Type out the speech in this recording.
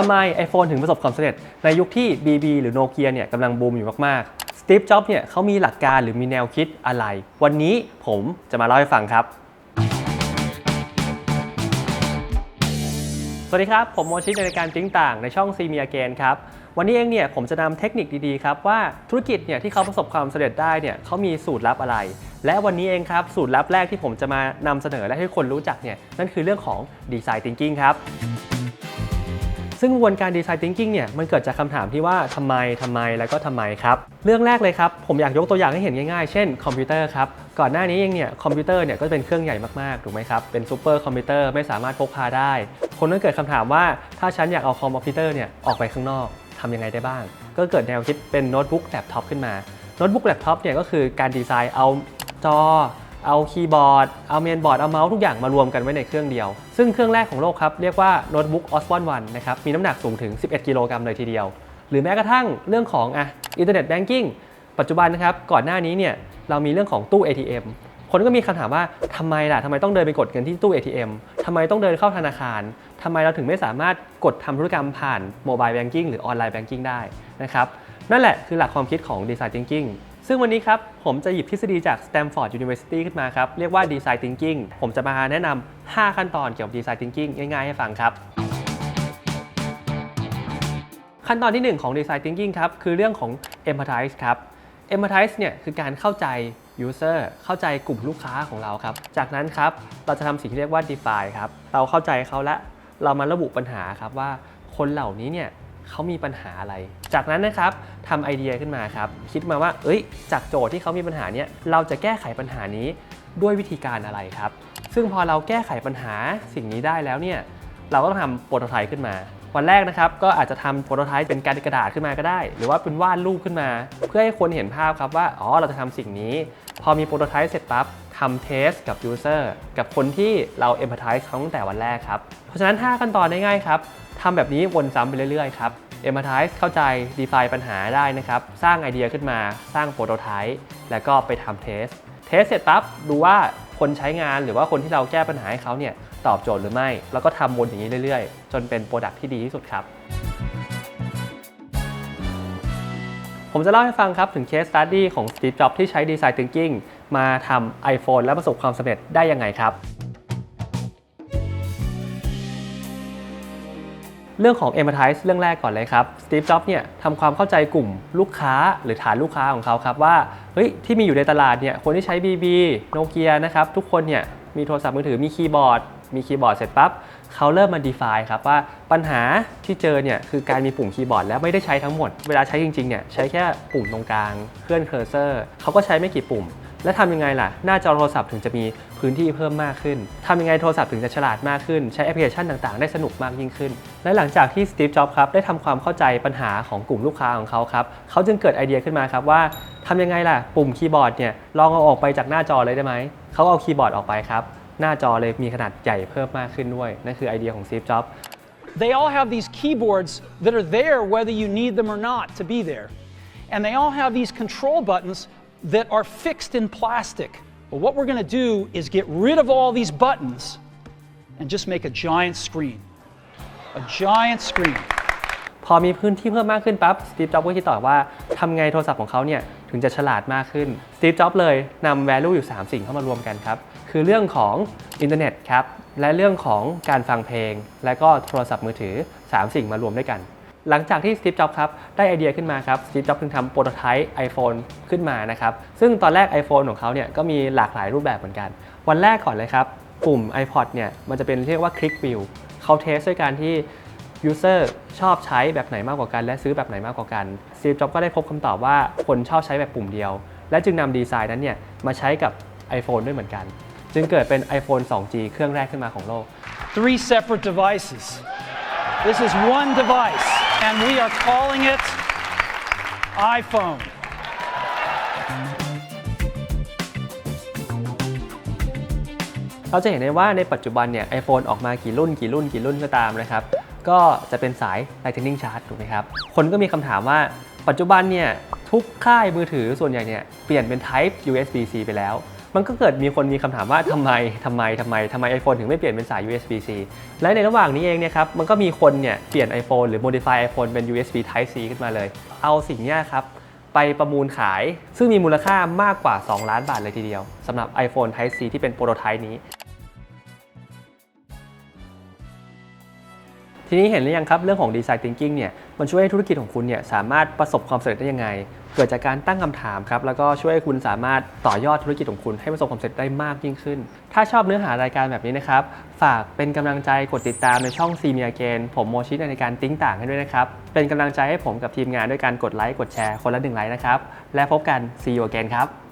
ทำไม iPhone ถึงประสบความสำเร็จ ในยุคที่ BB หรือโนเกียเนี่ยกำลังบูมอยู่มากๆสตีฟจ็อบส์เนี่ยเขามีหลักการหรือมีแนวคิดอะไร วันนี้ผมจะมาเล่าให้ฟังครับ สวัสดีครับ ผมโมชิในรายการติ้งต่างในช่องซีเมียเกนครับวันนี้เองเนี่ยผมจะนำเทคนิคดีๆครับว่าธุรกิจเนี่ยที่เขาประสบความสำเร็จได้เนี่ยเขามีสูตรลับอะไร และวันนี้เองครับสูตรลับแรกที่ผมจะมานำเสนอและให้คนรู้จักเนี่ยนั่นคือเรื่องของดีไซน์ thinking ครับ ซึ่งกระบวนการดีไซน์ thinking เนี่ยมันเกิดจากคำถามที่ว่าทำไมทำไมแล้วก็ทำไมครับ เรื่องแรกเลยครับ ผมอยากยกตัวอย่างให้เห็นง่ายๆ เช่นคอมพิวเตอร์ครับก่อนหน้านี้เองเนี่ยคอมพิวเตอร์เนี่ยก็จะเป็นเครื่องใหญ่มากๆถูกไหมครับเป็นซูเปอร์คอมพิวเตอร์ไม่สามารถพกพาได้ คนก็เกิดคำถามว่าถ้าฉันอยากเอาคอมพิวเตอร์เนี่ยออกไปข้างนอกทำยังไงได้บ้าง ก็เกิดแนวคิดเป็นโน้ตบุ๊กแล็ปท็อปขึ้นมาโน้ตบุ๊กแล็ปท็อปเนี่ยก็คือการดีไซน์เอาจอ เอาคีย์บอร์ด เอาเมนบอร์ด เอาเมาส์ทุกอย่างมารวมกันไว้ในเครื่องเดียว ซึ่งเครื่องแรกของโลกครับ เรียกว่าโน้ตบุ๊ก Osborne One นะครับ มีน้ำหนักสูงถึง 11 กิโลกรัมเลยทีเดียว หรือแม้กระทั่งเรื่องของอะอินเทอร์เน็ตแบงกิ้งปัจจุบันนะครับ ก่อนหน้านี้เนี่ยเรามีเรื่องของตู้ ATM คนก็มีคำถามว่าทำไมล่ะทำไมต้องเดินไปกดเงินที่ตู้ ATM ทำไมต้องเดินเข้าธนาคารทำไมเราถึงไม่สามารถกดทำธุรกรรมผ่านโมบายแบงกิ้งหรือออนไลน์แบงกิ้งได้นะครับนั่นแหละคือหลักความคิดของ Design Thinking ซึ่งวันนี้ครับผมจะหยิบทฤษฎีจาก Stanford University ขึ้นมาครับ เรียกว่า Design Thinking ผมจะมาแนะนำ5ขั้นตอนเกี่ยวกับ Design Thinking ง่ายๆ ให้ฟังครับ ขั้นตอนที่ 1 ของ Design Thinking ครับ คือเรื่องของ Empathize ครับ Empathize เนี่ยคือการเข้าใจ User เข้าใจกลุ่มลูกค้าของเราครับ จากนั้นครับเราจะทำสิ่งที่เรียกว่า Define ครับเราเข้าใจเขาและเรามาระบุปัญหาครับว่าคนเหล่านี้เนี่ยเขามีปัญหาอะไร จากนั้นนะครับทำไอเดียขึ้นมาครับ คิดมาว่า เอ้ย จากโจทย์ที่เขามีปัญหาเนี้ยเราจะแก้ไขปัญหานี้ด้วยวิธีการอะไรครับ ซึ่งพอเราแก้ไขปัญหาสิ่งนี้ได้แล้วเนี่ยเราก็ต้องทำโปรโตไทป์ขึ้นมา วันแรกนะครับก็อาจจะทำโปรโตไทป์เป็นการกระดาษขึ้นมาก็ได้ หรือว่าเป็นวาดรูปขึ้นมา เพื่อให้คนเห็นภาพครับว่าอ๋อเราจะทำสิ่งนี้ พอมีโปรโตไทป์เสร็จปั๊บทำเทสกับ User กับคนที่เรา Empathize เขาตั้งแต่วันแรกครับเพราะฉะนั้น 5 ขั้นตอนง่ายๆครับทำแบบนี้วนซ้ำไปเรื่อยๆครับ Empathize เข้าใจ define ปัญหาได้นะครับ สร้างไอเดียขึ้นมา สร้างโปรโตไทป์แล้วก็ไปทำเทส เทสเสร็จปั๊บดูว่าคนใช้งานหรือว่าคนที่เราแก้ปัญหาให้เขาเนี่ยตอบโจทย์หรือไม่ แล้วก็ทำวนอย่างนี้เรื่อยๆ จนเป็นโปรดักที่ดีที่สุดครับ ผมจะเล่าให้ฟังครับถึงเคสสตัดดี้ของ Steve Jobs ที่ใช้ Design Thinking มาทำ iPhone และประสบความสำเร็จได้ยังไงครับ เรื่องของ Empathize เรื่องแรกก่อนเลยครับ Steve Jobs เนี่ยทำความเข้าใจกลุ่มลูกค้าหรือฐานลูกค้าของเขาครับว่าเฮ้ยที่มีอยู่ในตลาดเนี่ยคนที่ใช้ BB โนเกียนะครับทุกคนเนี่ยมีโทรศัพท์มือถือมีคีย์บอร์ดมีคีย์บอร์ดเสร็จปั๊บเขาเริ่มมา define ครับว่าปัญหาที่เจอเนี่ยคือการมีปุ่มคีย์บอร์ดแล้วไม่ได้ใช้ทั้งหมด เวลาใช้จริงๆเนี่ยใช้แค่ปุ่มตรงกลางเคลื่อนเคอร์เซอร์เขาก็ใช้ไม่กี่ปุ่ม แล้วทำยังไงล่ะ หน้าจอโทรศัพท์ถึงจะมีพื้นที่เพิ่มมากขึ้นทำยังไงโทรศัพท์ถึงจะฉลาดมากขึ้น ใช้แอปพลิเคชันต่างๆ ได้สนุกมากยิ่งขึ้น และหลังจากที่สตีฟ จ็อบส์ครับ ได้ทำความเข้าใจปัญหาของกลุ่มลูกค้าของเขาครับ เขาจึงเกิดไอเดียขึ้นมาครับว่าทำยังไงล่ะ ปุ่มคีย์บอร์ดเนี่ย ลองเอาออกไปจากหน้าจอเลยได้ไหม เขาเอาคีย์บอร์ดออกไปครับ หน้าจอเลยมีขนาดใหญ่เพิ่มมากขึ้นด้วย นั่นคือไอเดียของสตีฟ จ็อบส์ They all have these keyboards that are there whether you need them or not to be there. And they all have these control buttons that are fixed in plastic. But what we're going to do is get rid of all these buttons and just make a giant screen. A giant screen. พอมีพื้นที่เพิ่มมากขึ้นปั๊บสตีฟจ็อบก็คิดต่อว่าทำไงโทรศัพท์ของเขาเนี่ยถึงจะฉลาดมากขึ้นสตีฟจ็อบเลยนำ value อยู่ 3 สิ่งเข้ามารวมกันครับ คือเรื่องของอินเทอร์เน็ตครับ และเรื่องของการฟังเพลง และก็โทรศัพท์มือถือ 3 สิ่งมารวมด้วยกัน หลังจากที่สตีฟจ็อบส์ครับได้ไอเดียขึ้นมาครับสตีฟจ็อบส์ถึงทำโปรโตไทป์ iPhone ขึ้นมานะครับซึ่งตอนแรก iPhone ของเขาเนี่ยก็มีหลากหลายรูปแบบเหมือนกัน วันแรกก่อนเลยครับปุ่ม iPod เนี่ยมันจะเป็นเรียกว่า Click Wheel เขาเทสด้วยการที่ User ชอบใช้แบบไหนมากกว่ากัน และซื้อแบบไหนมากกว่ากัน Steve Jobs ก็ได้พบคำตอบว่าคนชอบใช้แบบปุ่มเดียว และจึงนำดีไซน์นั้นเนี่ยมาใช้กับ iPhone ด้วยเหมือนกัน จึงเกิดเป็น iPhone 2G เครื่องแรกขึ้นมาของโลก Three separate devices. This is one device, and we are calling it iPhone. เราจะเห็นได้ว่าในปัจจุบันเนี่ย iPhone ออกมากี่รุ่นกี่รุ่นกี่รุ่นก็ตามนะครับ ก็จะเป็นสาย Lightning Charge ถูกไหมครับ คนก็มีคำถามว่าปัจจุบันเนี่ยทุกค่ายมือถือส่วนใหญ่เนี่ยเปลี่ยนเป็น Type USB-C ไปแล้ว มันก็เกิดมีคนมีคำถามว่าทำไมทำไมทำไมทำไม iPhone ถึงไม่เปลี่ยนเป็นสาย USB-C และในระหว่างนี้เองเนี่ยครับมันก็มีคนเนี่ยเปลี่ยน iPhone หรือ modify iPhone เป็น USB Type C ขึ้นมาเลย เอาสิ่งนี้ครับไปประมูลขาย ซึ่งมีมูลค่ามากกว่า 2 ล้านบาทเลยทีเดียวสำหรับ iPhone Type C ที่เป็นโปรโตไทป์นี้ ทีนี้เห็นหรือยังครับ เรื่องของ Design Thinking เนี่ยมันช่วยให้ธุรกิจของคุณเนี่ยสามารถประสบความสำเร็จได้ยังไง เกิดจากการตั้งคำถามครับแล้วก็ช่วยให้คุณสามารถต่อยอดธุรกิจของคุณให้ประสบความสำเร็จได้มากยิ่งขึ้น ถ้าชอบเนื้อหารายการแบบนี้นะครับ ฝากเป็นกำลังใจกดติดตามในช่องซีเมียเกนผมโมชิในการติ้งต่างให้ด้วยนะครับ เป็นกำลังใจให้ผมกับทีมงานด้วยการกดไลค์กดแชร์คนละหนึ่งไลค์นะครับและพบกัน See you again ครับ